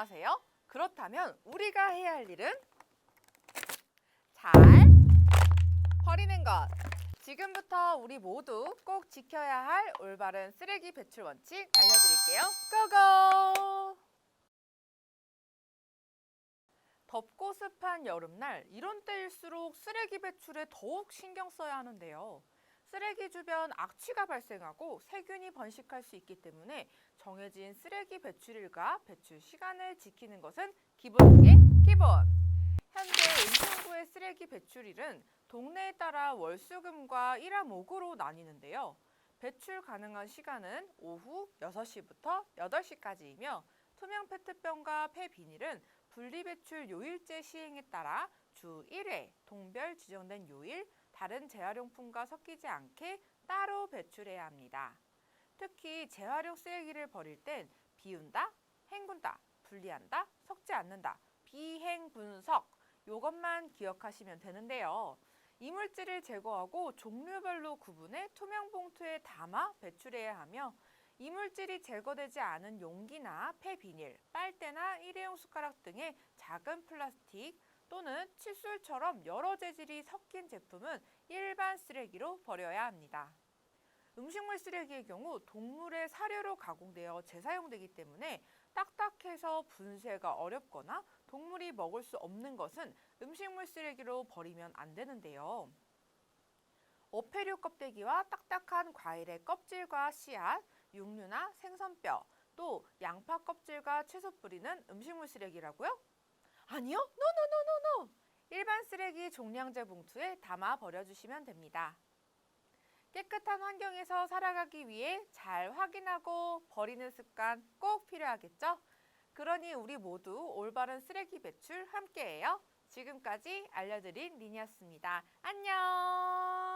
원하세요? 그렇다면 우리가 해야 할 일은 잘 버리는 것. 지금부터 우리 모두 꼭 지켜야 할 올바른 쓰레기 배출 원칙 알려드릴게요. 고고! 덥고 습한 여름날 이런 때일수록 쓰레기 배출에 더욱 신경 써야 하는데요. 쓰레기 주변 악취가 발생하고 세균이 번식할 수 있기 때문에 정해진 쓰레기 배출일과 배출 시간을 지키는 것은 기본 중에 기본. 현재 은평구의 쓰레기 배출일은 동네에 따라 월수금과 일화목으로 나뉘는데요. 배출 가능한 시간은 오후 6시부터 8시까지이며 투명 페트병과 폐비닐은 분리배출 요일제 시행에 따라 주 1회 동별 지정된 요일 다른 재활용품과 섞이지 않게 따로 배출해야 합니다. 특히 재활용 쓰레기를 버릴 땐 비운다, 헹군다, 분리한다, 섞지 않는다, 비행분석 요것만 기억하시면 되는데요. 이물질을 제거하고 종류별로 구분해 투명 봉투에 담아 배출해야 하며 이물질이 제거되지 않은 용기나 폐비닐, 빨대나 일회용 숟가락 등의 작은 플라스틱 또는 칫솔처럼 여러 재질이 섞인 제품은 일반 쓰레기로 버려야 합니다. 음식물 쓰레기의 경우 동물의 사료로 가공되어 재사용되기 때문에 딱딱해서 분쇄가 어렵거나 동물이 먹을 수 없는 것은 음식물 쓰레기로 버리면 안 되는데요. 어패류 껍데기와 딱딱한 과일의 껍질과 씨앗, 육류나 생선뼈, 또 양파 껍질과 채소 뿌리는 음식물 쓰레기라고요? 아니요, 노노노노노. 일반 쓰레기 종량제 봉투에 담아 버려주시면 됩니다. 깨끗한 환경에서 살아가기 위해 잘 확인하고 버리는 습관 꼭 필요하겠죠? 그러니 우리 모두 올바른 쓰레기 배출 함께해요. 지금까지 알려드린 리니였습니다. 안녕!